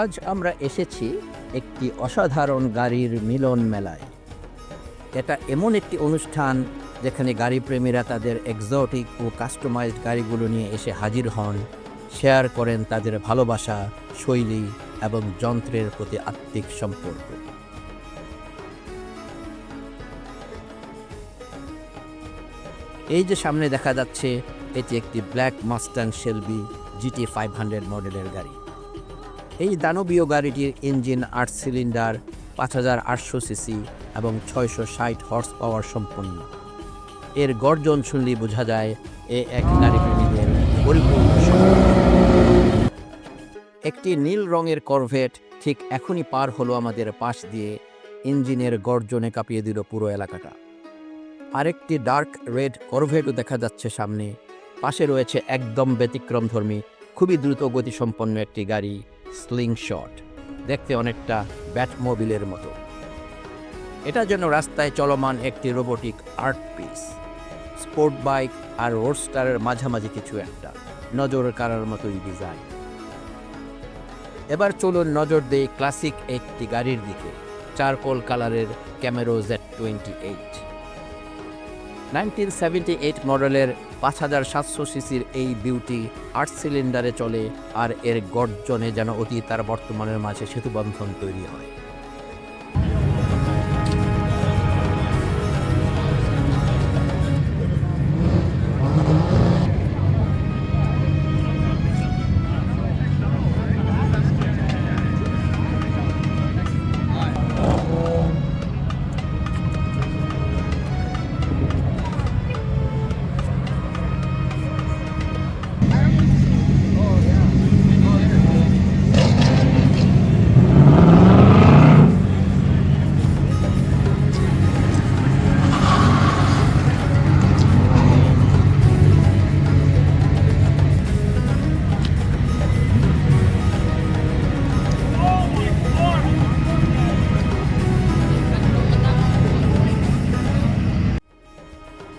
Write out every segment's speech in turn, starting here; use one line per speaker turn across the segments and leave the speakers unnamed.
আজ আমরা এসেছি একটি অসাধারণ গাড়ির মিলন মেলায়। এটা এমন একটি অনুষ্ঠান যেখানে গাড়ি প্রেমীরা তাদের এক্সোটিক ও কাস্টমাইজড গাড়িগুলো নিয়ে এসে হাজির হন শেয়ার করেন তাদের ভালোবাসা, শৈলী এবং যন্ত্রের প্রতি আত্মিক সম্পর্ক। এই যে সামনে দেখা যাচ্ছে, এটি একটি black Mustang Shelby GT five hundred মডেলের গাড়ি। এই দানবীয় গাড়িটির ইঞ্জিন আট সিলিন্ডার, পাঁচ হাজার আটশো সিসি এবং ছয়শো ষাট হর্স পাওয়ার সম্পন্ন। এর গর্জন শুনলেই বোঝা যায়, এ এক গাড়ি প্রেমীদের পরিপূর্ণ একটি নীল রঙের করভেট ঠিক এখনই পার হলো আমাদের পাশ দিয়ে, ইঞ্জিনের গর্জনে কাঁপিয়ে দিল পুরো এলাকাটা। আরেকটি ডার্ক রেড করভেটও দেখা যাচ্ছে সামনে। পাশে রয়েছে একদম ব্যতিক্রমধর্মী, খুবই দ্রুত গতিসম্পন্ন একটি গাড়ি। স্লিং শট দেখতে অনেকটা ব্যাটমোবিলের মতো। এটা যেন রাস্তায় চলমান একটি robotic art piece, sport bike আর রোডস্টারের মাঝামাঝি কিছু একটা, নজর কাড়ার মতোই ডিজাইন। এবার চলুন নজর দেই ক্লাসিক একটি গাড়ির দিকে, চারকোল কালারের Camaro Z twenty eight nineteen seventy eight মডেলের পাঁচ হাজার সাতশো সিসির এই বিউটি আট সিলিন্ডারে চলে আর এর গর্জনে যেন অতীত আর বর্তমানের মাঝে সেতুবন্ধন তৈরি হয়।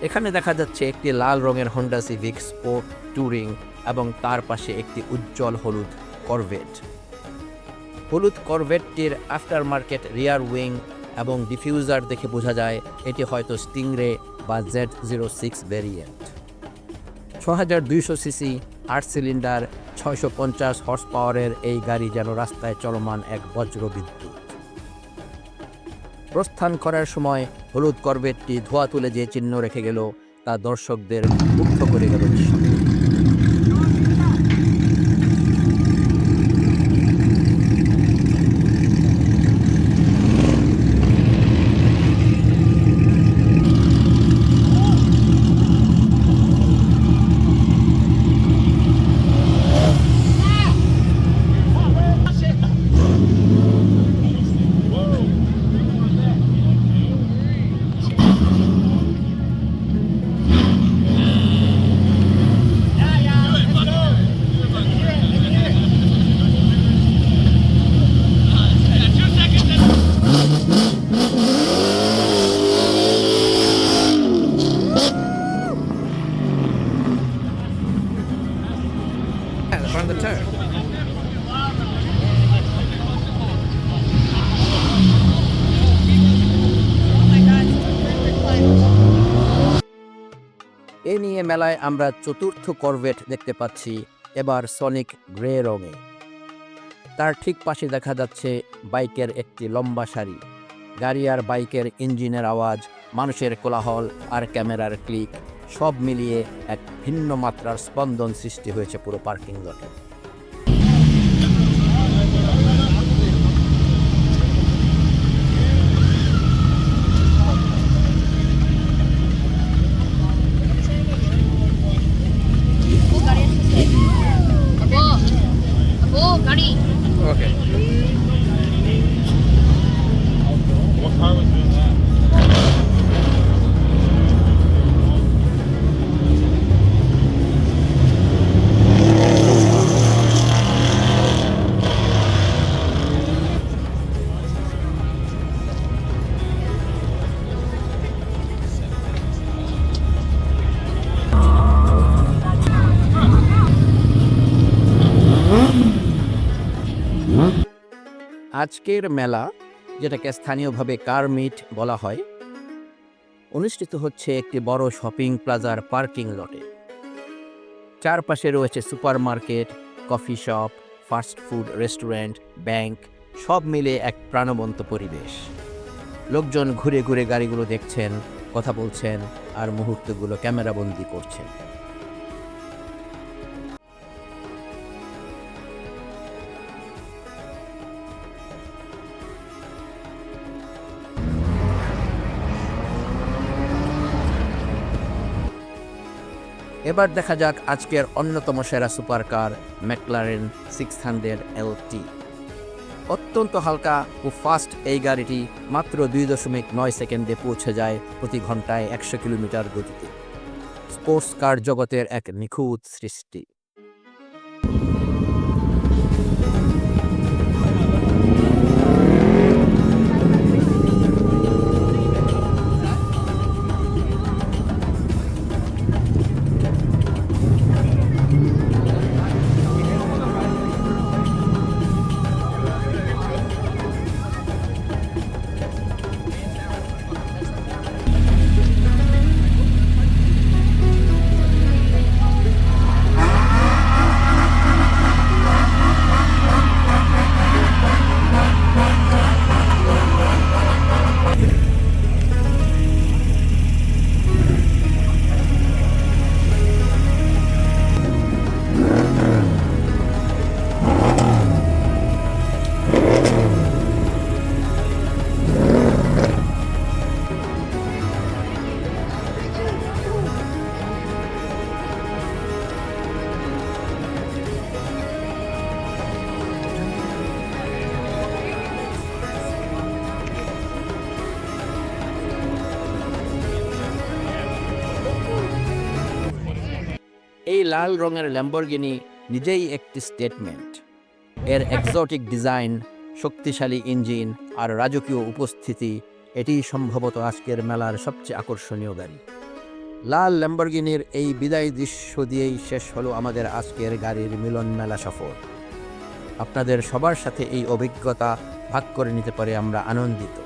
এখানে দেখা যাচ্ছে একটি লাল রঙের হন্ডা সিভিক স্পোর্ট ট্যুরিং এবং তার পাশে একটি উজ্জ্বল হলুদ করভেট হলুদ করভেটটির আফটার মার্কেট রিয়ার উইং এবং ডিফিউজার দেখে বোঝা যায় এটি হয়তো স্টিংরে বা জেড জিরো সিক্স ভ্যারিয়েন্ট ছ হাজার দুইশো সিসি আট সিলিন্ডার ছয়শো পঞ্চাশ হর্স পাওয়ারের এই গাড়ি যেন রাস্তায় চলমান এক বজ্র বিদ্যুৎ প্রস্থান করার সময় হলুদ করবেটটি ধোয়া তুলে যে চিহ্ন রেখে গেল, তা দর্শকদের মুগ্ধ করে গেল নিঃসন্দেহে। এ নিয়ে মেলায় আমরা চতুর্থ করভেট দেখতে পাচ্ছি, এবার সনিক গ্রে রঙে। তার ঠিক পাশে দেখা যাচ্ছে বাইকের একটি লম্বা সারি। গাড়ি আর বাইকের ইঞ্জিনের আওয়াজ, মানুষের কোলাহল আর ক্যামেরার ক্লিক সব মিলিয়ে এক ভিন্ন মাত্রার স্পন্দন সৃষ্টি হয়েছে পুরো পার্কিং লটে। আজকের মেলা, যেটাকে স্থানীয়ভাবে কার মিট বলা হয়, অনুষ্ঠিত হচ্ছে একটি বড় শপিং প্লাজার পার্কিং লটে। চারপাশে রয়েছে supermarket coffee shop, fast food restaurant, bank, সব মিলে এক প্রাণবন্ত পরিবেশ। লোকজন ঘুরে ঘুরে গাড়িগুলো দেখছেন, কথা বলছেন, আর মুহূর্তগুলো ক্যামেরাবন্দি করছেন। এবার দেখা যাক আজকের অন্যতম সেরা supercar McLaren six hundred LT. অত্যন্ত হালকা ও ফাস্ট এই গাড়িটি মাত্র দুই দশমিক নয় সেকেন্ডে পৌঁছে যায় প্রতি ঘন্টায় একশো কিলোমিটার গতিতে। স্পোর্টস কার জগতের এক নিখুঁত সৃষ্টি। লাল রঙের ল্যাম্বরগিনি নিজেই একটি স্টেটমেন্ট এর এক্সোটিক ডিজাইন শক্তিশালী ইঞ্জিন আর রাজকীয় উপস্থিতি এটি সম্ভবত আজকের মেলার সবচেয়ে আকর্ষণীয় গাড়ি। লাল ল্যাম্বরগিনির এই বিদায় দৃশ্য দিয়েই শেষ হলো আমাদের আজকের গাড়ির মিলন মেলা সফর। আপনাদের সবার সাথে এই অভিজ্ঞতা ভাগ করে নিতে পারে আমরা আনন্দিত।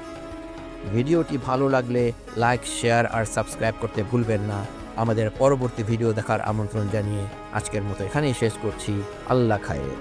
ভিডিওটি ভালো লাগলে লাইক, শেয়ার আর সাবস্ক্রাইব করতে ভুলবেন না। আমাদের পরবর্তী ভিডিও দেখার আমন্ত্রণ জানিয়ে আজকের মতো এখানেই শেষ করছি। আল্লাহ খায়ের।